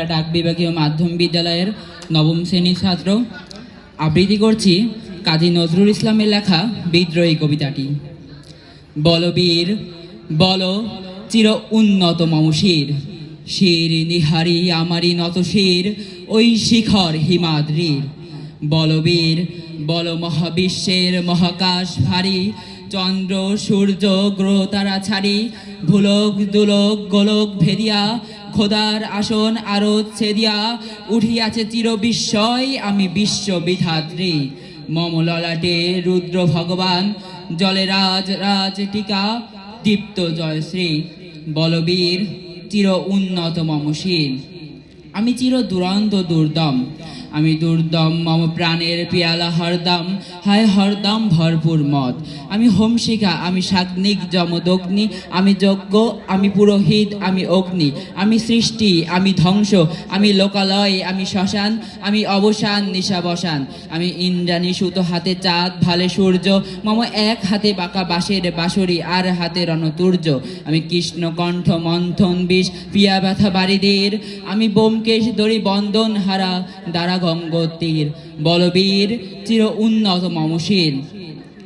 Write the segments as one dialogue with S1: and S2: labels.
S1: ভাঙ্গারিয়া ডাক বিভাগীয় মাধ্যম বিদ্যালয়ের নবম শ্রেণির ছাত্র। আবৃত্তি করছি কাজী নজরুল ইসলামের লেখা বিদ্রোহী কবিতাটি। বলবীর, বল চির উন্নত মমশির, শির নিহারি আমারি নত শির, ওই শিখর হিমাদ্রির। বলবীর, বল মহাবিশ্বের মহাকাশ ভারী চন্দ্র, সূর্য, গ্রহ, তারা ছাড়ি, ভুলক, দুলক, গোলক ভেদিয়া, খোদার আসন আরও ছেদিয়া, উঠিয়াছে চির বিস্ময়, আমি বিশ্ব বিধাত্রী। মম ললাটে রুদ্র ভগবান, জলে রাজ রাজ টিকা, দীপ্ত জয়শ্রী। বলবীর, চির উন্নত মমশীল। আমি চির দুরন্ত দুর্দম। আমি দুর্দম, মম প্রাণের পিয়ালা হরদম, হায় হরদম ভরপুর মদ। আমি হোমশিখা আমি সাগ্নিক যমদগ্নি, আমি যজ্ঞ, আমি পুরোহিত, আমি অগ্নি। আমি সৃষ্টি, আমি ধ্বংস, আমি লোকালয়, আমি শ্মশান, আমি অবসান, নিশাবসান। আমি ইন্দ্রাণী সুতো হাতে চাঁদ, ভালে সূর্য, মম এক হাতে বাঁকা বাঁশের বাঁশরি, আর হাতে রণতুর্য। আমি কৃষ্ণ কণ্ঠ, মন্থন বিষ পিয়া ব্যথা বাড়িদের। আমি বোমকেশ দড়ি বন্দন হারা দ্বারা গঙ্গোত্তীর বলবীর চির উন্নত মমশীল।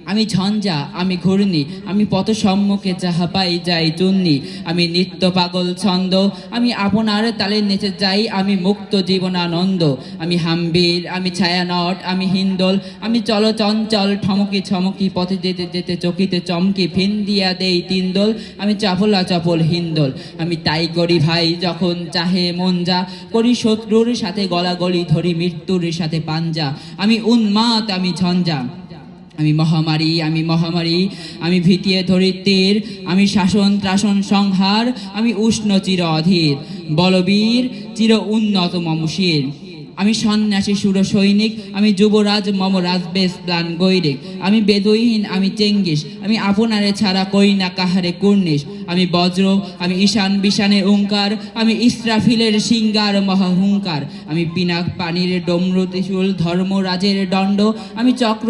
S1: আমি ঝঞ্ঝা, আমি ঘূর্ণি, আমি পথ সম্মুখে যাহা পাই যাই চুন্নি আমি নিত্য পাগল ছন্দ, আমি আপনার তালে নেচে যাই, আমি মুক্ত জীবনানন্দ। আমি হাম্বির, আমি ছায়ানট, আমি হিন্দোল, আমি চল চঞ্চল, ঠমকি ছমকি, পথে যেতে যেতে চকিতে চমকি, ফিন দিয়া দেই তিনদোল। আমি চাপলা চপল হিন্দোল, আমি তাই করি ভাই যখন চাহে মন যা, করি শত্রুর সাথে গলাগলি ধরি মৃত্যুর সাথে পাঞ্জা। আমি উন্মাদ, আমি ঝঞ্ঝা। আমি মহামারী আমি মহামারী, আমি ভিতিয়ে ধরিত্রীর, আমি শাসন ত্রাসন সংহার, আমি উষ্ণ চির অধীর, বলবীর, চির উন্নত মমশীর আমি সন্ন্যাসী, সুর সৈনিক, আমি যুবরাজ, মম রাজবেশ প্লান গৈরিক। আমি বেদহীন আমি চেঙ্গিস। আমি আপনারে ছাড়া করি না কাহারে কুর্নিশ। আমি বজ্র, আমি ঈশান বিশানে ওঙ্কার আমি ইসরাফিলের সিঙ্গার মহাহুঙ্কার, আমি পিনাক পানির ডমরু ত্রিশূল ধর্মরাজের দণ্ড, আমি চক্র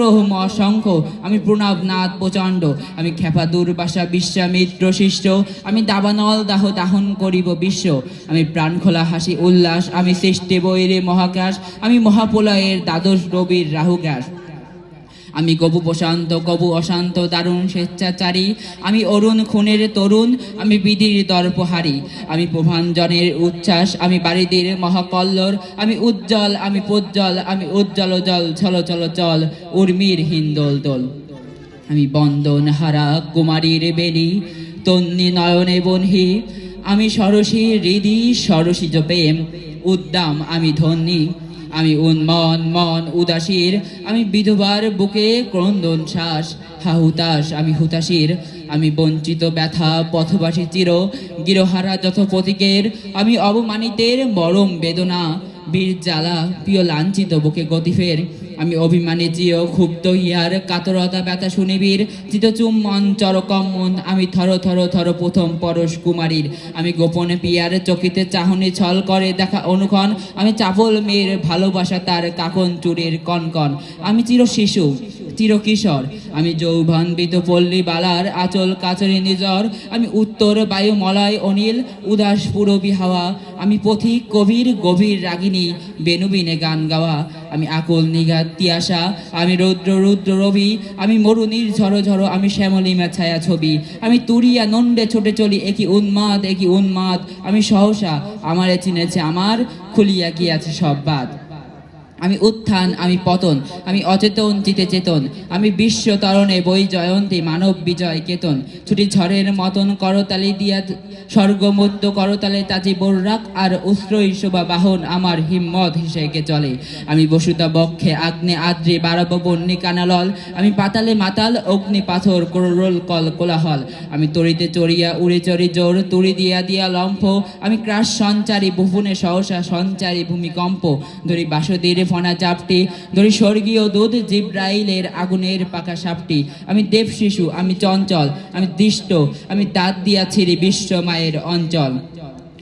S1: শঙ্খ আমি প্রণবনাথ প্রচণ্ড, আমি খেপা দুর্বাসা বিশ্বামিত্র শিষ্ট, আমি দাবানল দাহ দাহন করিব বিশ্ব, আমি প্রাণখোলা হাসি উল্লাস, আমি সৃষ্টি বৈরে মহাকাশ, আমি মহাপ্রলয়ের দ্বাদশ রবির রাহুগ্রাস। আমি কবু প্রশান্ত, কবু অশান্ত, দারুণ স্বেচ্ছাচারী। আমি অরুণ খুনের তরুণ, আমি বিধির দর্পহারি। আমি প্রভাঞ্জনের উচ্ছ্বাস, আমি বাড়িদের মহাকল্লর। আমি উজ্জ্বল, আমি প্রজ্জ্বল, আমি উজ্জ্বল জল, ছল চল চল, উর্মির হিন্দোল দোল। আমি বন্দন হারা কুমারীর বেলি তন্নি নয়নে বনহি। আমি সরসী হৃদি সরসীজ প্রেম উদ্দাম আমি ধন্যী। আমি উন্মন মন উদাসীর, আমি বিধবার বুকে ক্রন্দন শ্বাস, হা হাহুতাস আমি হুতাশির, আমি বঞ্চিত, ব্যথা, পথবাসী চির গিরহারা যথ প্রতীকের আমি অবমানিতের মরম বেদনা বীর জ্বালা প্রিয় লাঞ্ছিত বুকে গতিফের আমি অভিমানে জিও ক্ষুব্ধ হিয়ার কাতরতা ব্যথা শুনিবীর চিতচুম্বন চরকম্মন আমি থর থর থর প্রথম পরশ কুমারীর। আমি গোপনে পিয়ার চকিতে চাহনি ছল করে দেখা অনুক্ষণ। আমি চাপল মেয়ের ভালোবাসা তার কাকন চুরের কনকন। আমি চির শিশু চির কিশোর আমি যৌভান্বিত পল্লী বালার আচল কাচরে নিজর আমি উত্তর বায়ু মলয় অনিল, উদাস পুরবী হাওয়া, আমি পথিক কবির গভীর রাগিনী, বেনুবিনে গান গাওয়া, আমি আকুল নিঘাত তিয়াসা আমি রৌদ্র রুদ্র রবি, আমি মরুনির ঝড়ো ঝড়ো আমি শ্যামলিমা ছায়া ছবি, আমি তুরিয়া নন্ডে ছোটে চলি, একই উন্মাদ একই উন্মাদ, আমি সহসা, আমারে চিনেছে আমার, খুলিয়া গিয়াছে সব বাদ। আমি উত্থান, আমি পতন, আমি অচেতন চিতে চেতন, আমি বিশ্ব তরণে বই জয়ন্তী, মানব বিজয় কেতন। ছুটি ঝড়ের মতন করতালি দিয়া স্বর্গমধ্য করতালে তাজি বর্রাক, আর উস্ত্রই শোভা বাহন আমার হিম্মত হিসেকে চলে। আমি বসুতা বক্ষে আগ্নে আদ্রে বারব বন্যি কানালল, আমি পাতালে মাতাল, অগ্নি পাথর করোল কল কোলাহল। আমি তরিতে চড়িয়া উড়ে চড়ি জোর, তুড়ি দিয়া দিয়া লম্ফ। আমি ক্রাস সঞ্চারী ভুবনে সহসা সঞ্চারী, ভূমিকম্প। ধরি বাসুদের ফনা চাপটি, ধরি স্বর্গীয় দুধ জিব্রাইলের আগুনের পাকা সাপটি। আমি দেব শিশু আমি চঞ্চল, আমি দৃষ্ট, আমি দাঁত দিয়া ছিড়ি বিশ্ব মায়ের অঞ্চল।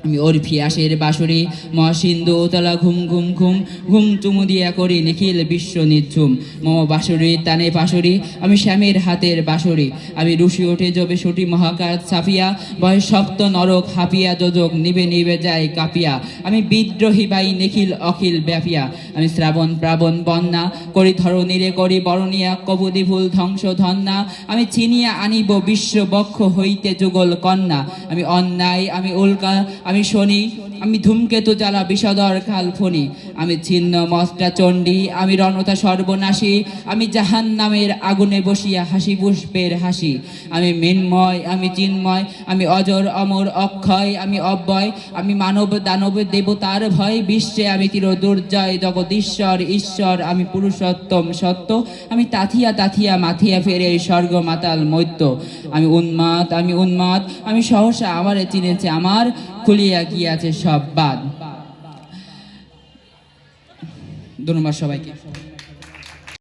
S1: আমি ওরফি আসের বাসুরি মহাসিন্ধু তলা ঘুম ঘুম ঘুম ঘুম চুমু দিয়া করি নিখিল বিশ্ব নিঝুম মম বাসুরি তানে পাশুরি আমি শ্যামের হাতের বাসুরি আমি রুশি ওঠে জবে সুটি মহাকার ছাপিয়া বয় সপ্ত নরক হাপিয়া, যোজক নিবে নিবে যায় কাপিয়া। আমি বিদ্রোহী বাই নিখিল অখিল ব্যাপিয়া। আমি শ্রাবণ প্রাবণ বন্যা, করি ধরণীরে করি বরণিয়া, কবুদি ফুল ধ্বংস ধন্যা। আমি চিনিয়া আনিব বিশ্ব বক্ষ হইতে যুগল কন্যা। আমি অন্যায়, আমি উল্কা আমি শনি আমি ধূমকেতু জ্বালা বিষদর কালফনি আমি ছিন্ন মস্তা চণ্ডী, আমি রণতা সর্বনাশী, আমি জাহান নামের আগুনে বসিয়া হাসি, পুষ্পের হাসি। আমি মিন্ময়, আমি চিন্ময়, আমি অজর, অমর, অক্ষয়, আমি অব্যয়, আমি মানব, দানব, দেবতার ভয়, বিশ্বে আমি চির দুর্জয় জগদীশ্বর, ঈশ্বর, আমি পুরুষোত্তম সত্য, আমি তাথিয়া তাথিয়া মাথিয়া ফেরে স্বর্গ মাতাল মৈত্য। আমি উন্মাদ আমি উন্মাদ, আমি সহসা আমারে চিনেছে আমার, খুলিয়া গিয়াছে সব বাদ ধন্যবাদ সবাইকে।